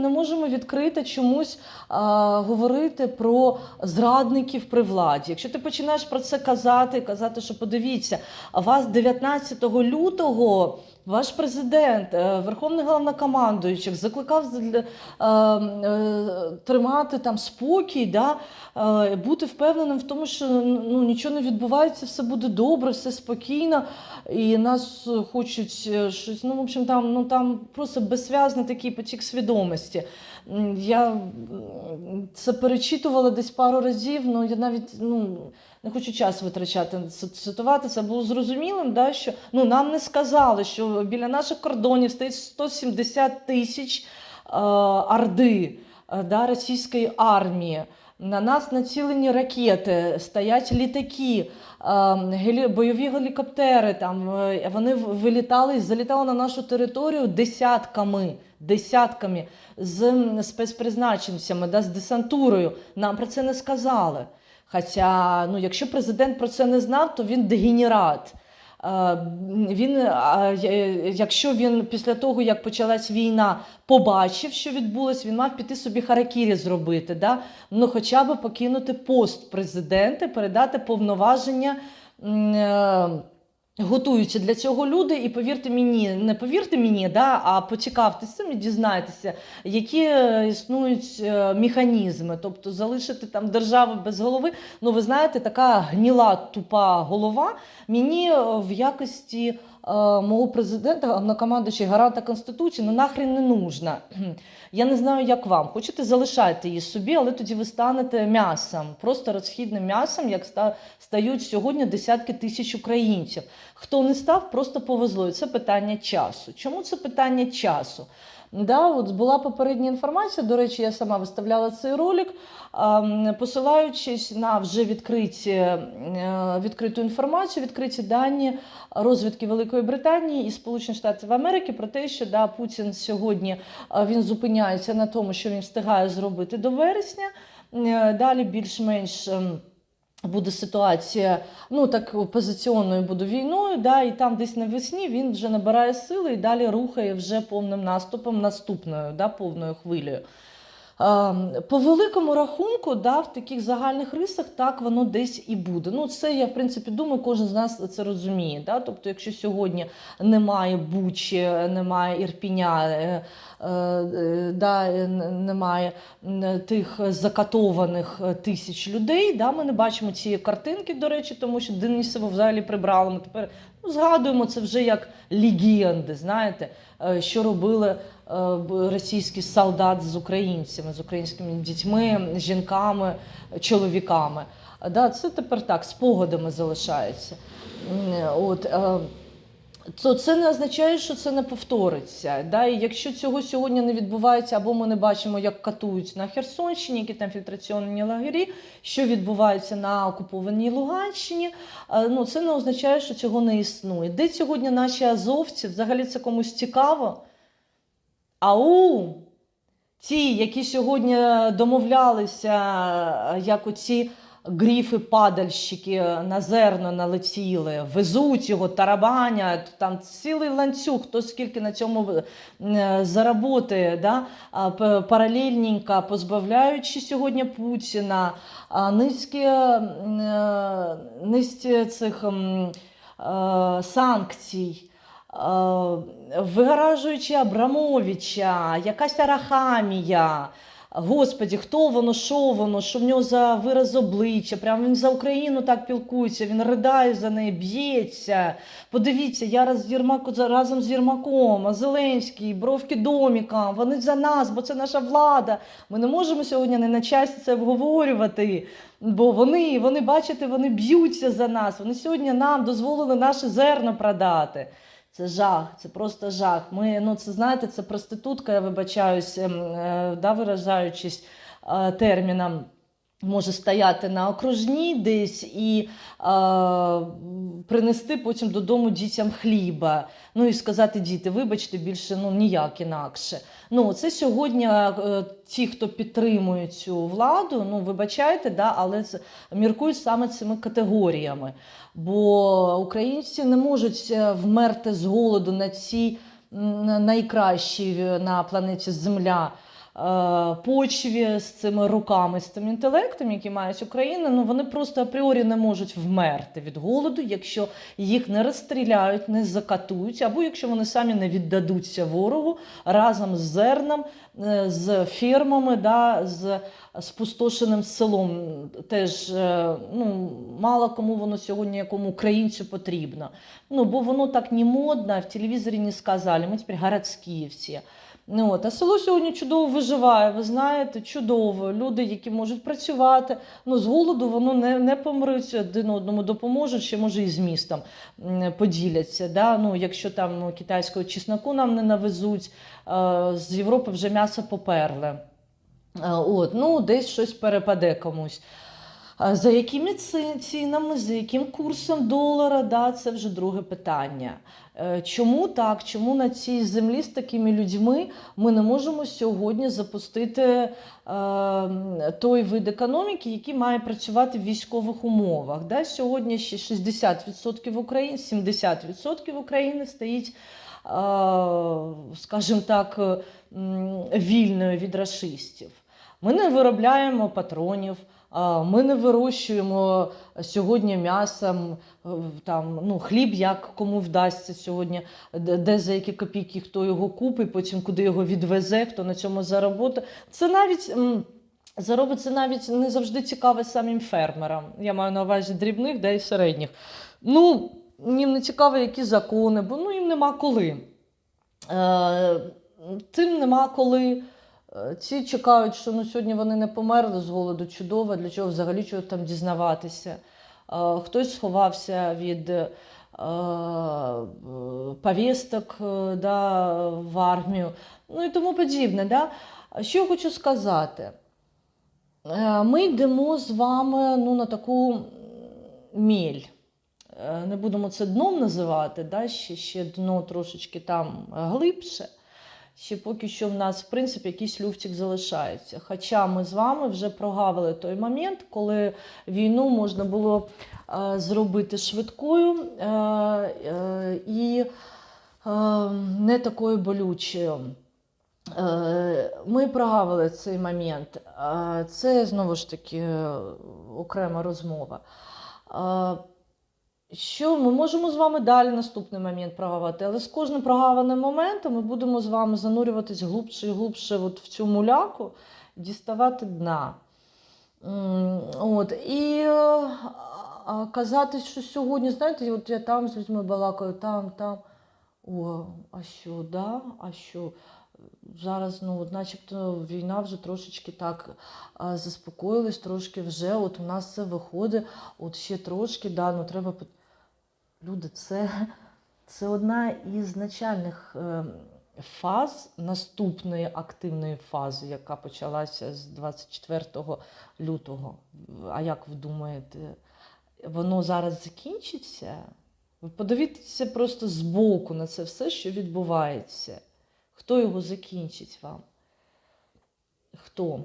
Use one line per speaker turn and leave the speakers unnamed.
Не можемо відкрити чомусь а, говорити про зрадників при владі. Якщо ти починаєш про це казати, казати, що подивіться, вас 19 лютого ваш президент, е, верховний головнокомандуючий, закликав е, е, тримати там спокій, да, бути впевненим в тому, що ну, нічого не відбувається, все буде добре, все спокійно, і нас хочуть щось. Ну, в общем, там, ну, там просто беззв'язний такий потік свідомості. Я це перечитувала десь пару разів, ну я навіть ну, не хочу час витрачати цитувати. Це було зрозумілим, да, що ну, нам не сказали, що біля наших кордонів стоїть 170 тисяч е, орди е, да, російської армії. На нас націлені ракети, стоять літаки, бойові гелікоптери. Там е, вони вилітали залітали на нашу територію десятками, десятками з спецпризначенцями, да, з десантурою. Нам про це не сказали. Хоча, ну, якщо президент про це не знав, то він дегенерат. Е, Він, е, якщо він після того, як почалась війна, побачив, що відбулось, він мав піти собі харакірі зробити, да? ну хоча б покинути пост президента, передати повноваження. Готуються для цього люди, і повірте мені, не повірте мені, да, а поцікавтеся цим дізнайтеся, які е, існують е, механізми, тобто залишити там державу без голови. Ну, ви знаєте, така гніла тупа голова мені е, в якості мого президента, головнокомандуючий гаранта Конституції, ну нахрен не нужна. Я не знаю, як вам. Хочете, залишайте її собі, але тоді ви станете м'ясом, просто розхідним м'ясом, як ста- стають сьогодні десятки тисяч українців. Хто не став, просто повезло. І це питання часу. Чому це питання часу? Да, от була попередня інформація. До речі, я сама виставляла цей ролик, ем, посилаючись на вже відкриті, е, відкриту інформацію, відкриті дані розвідки Великої Британії і Сполучених Штатів Америки про те, що да, Путін сьогодні е, він зупиняється на тому, що він встигає зробити до вересня. Е, Далі більш-менш. Буде ситуація, ну так опозиційною буде війною, да, і там десь навесні він вже набирає сили і далі рухає вже повним наступом наступною, да, повною хвилею. Ем, По великому рахунку, да, в таких загальних рисах так воно десь і буде. Ну, це я в принципі думаю, кожен з нас це розуміє. Да? Тобто, якщо сьогодні немає Бучі, немає Ірпіня, е, е, да, е, немає тих закатованих тисяч людей, да, ми не бачимо цієї картинки, до речі, тому що Денисову взагалі прибрали. Ми тепер ну, згадуємо це вже як легенди, знаєте, е, що робили е, російські солдати з українцями, з українськими дітьми, жінками, чоловіками. Да, це тепер так, спогадами залишається. От, е, то це не означає, що це не повториться. Да? І якщо цього сьогодні не відбувається, або ми не бачимо, як катують на Херсонщині, які там фільтраційні лагері, що відбувається на окупованій Луганщині, е, ну, це не означає, що цього не існує. Де сьогодні наші азовці? Взагалі це комусь цікаво? Ау! Ті, які сьогодні домовлялися, е, як оці гріфи падальщики на зерно налетіли, везуть його, тарабанять, там цілий ланцюг, хто скільки на цьому е, заработає, да? паралельненько позбавляючи сьогодні Путіна, а, низки, е, цих е, санкцій. Вигаражуючи Абрамовича, якась арахамія. Господі, хто воно, що воно, що в нього за вираз обличчя, прям він за Україну так пілкується, він ридає за неї, б'ється. Подивіться, я раз з Єрмаку, разом з Єрмаком, а Зеленський, бровки доміка, вони за нас, бо це наша влада. Ми не можемо сьогодні не на часі це обговорювати. Бо вони, вони, бачите, вони б'ються за нас. Вони сьогодні нам дозволили наше зерно продати. Це жах, це просто жах. Ми, ну це знаєте, це проститутка, я вибачаюсь, ем, е, да, виражаючись е, терміном. Може стояти на окружній десь і е, принести потім додому дітям хліба. Ну і сказати, діти, вибачте, більше ну ніяк інакше. Ну це сьогодні е, ті, хто підтримує цю владу, ну вибачайте, да, але міркують саме цими категоріями. Бо українці не можуть е, вмерти з голоду на цій найкращій на планеті Земля е, почві, з цими руками, з цим інтелектом, які мають Україна, ну вони просто апріорі не можуть вмерти від голоду, якщо їх не розстріляють, не закатують, або якщо вони самі не віддадуться ворогу разом з зерном, е, з фірмами, да, з спустошеним селом. Теж е, ну, мало кому воно сьогодні, якому українцю потрібно. Ну, бо воно так не модно, в телевізорі не сказали, ми тепер городські всі. Ну, от. А село сьогодні чудово виживає, ви знаєте, чудово. Люди, які можуть працювати, ну, з голоду воно не, не помруть, один одному допоможуть, ще може і з містом поділяться. Да? Ну, якщо там китайського чесноку нам не навезуть, е, з Європи вже м'ясо поперли. Е, От, ну, десь щось перепаде комусь. За якими ці- цінами, за яким курсом долара, да, це вже друге питання. Е, Чому так? Чому на цій землі з такими людьми ми не можемо сьогодні запустити е, той вид економіки, який має працювати в військових умовах? Да? Сьогодні ще 60% України, 70% України стоїть, е, скажімо так, вільною від расистів. Ми не виробляємо патронів. Ми не вирощуємо сьогодні м'ясом е, там, ну, хліб, як кому вдасться сьогодні, де, де за які копійки хто його купить, потім куди його відвезе, хто на цьому заробить. Це навіть заробить це навіть не завжди цікаве самим фермерам. Я маю на увазі дрібних, да і середніх. Ну, їм не цікаво, які закони, бо ну, їм нема коли. Е, тим нема коли. Е, Ці чекають, що ну, сьогодні вони не померли з голоду чудово, для чого взагалі чого там дізнаватися. Е, Хтось сховався від е, повісток да, в армію, ну і тому подібне. Да? Що я хочу сказати? Ми йдемо з вами ну, на таку міль. Не будемо це дном називати, да? ще, ще дно трошечки там глибше. Ще поки що в нас, в принципі, якийсь люфтик залишається. Хоча ми з вами вже прогавили той момент, коли війну можна було е, зробити швидкою е, е, і е, не такою болючою. Е, Ми прогавили цей момент. Е, Це знову ж таки е, окрема розмова. Що ми можемо з вами далі наступний момент прогавати, але з кожним прогаваним моментом ми будемо з вами занурюватись глубше і глубше от в цю муляку, діставати дна. От, і е, а, казати, що сьогодні, знаєте, от я там з людьми балакаю, там, там. О, а що, да? А що? Зараз, ну, от начебто війна вже трошечки так заспокоїлась, трошки вже, от у нас це виходить, от ще трошки, да, ну треба. Люди, це, це одна із начальних е, фаз наступної активної фази, яка почалася з 24 лютого. А як ви думаєте, воно зараз закінчиться? Ви подивіться просто збоку на це все, що відбувається. Хто його закінчить вам? Хто?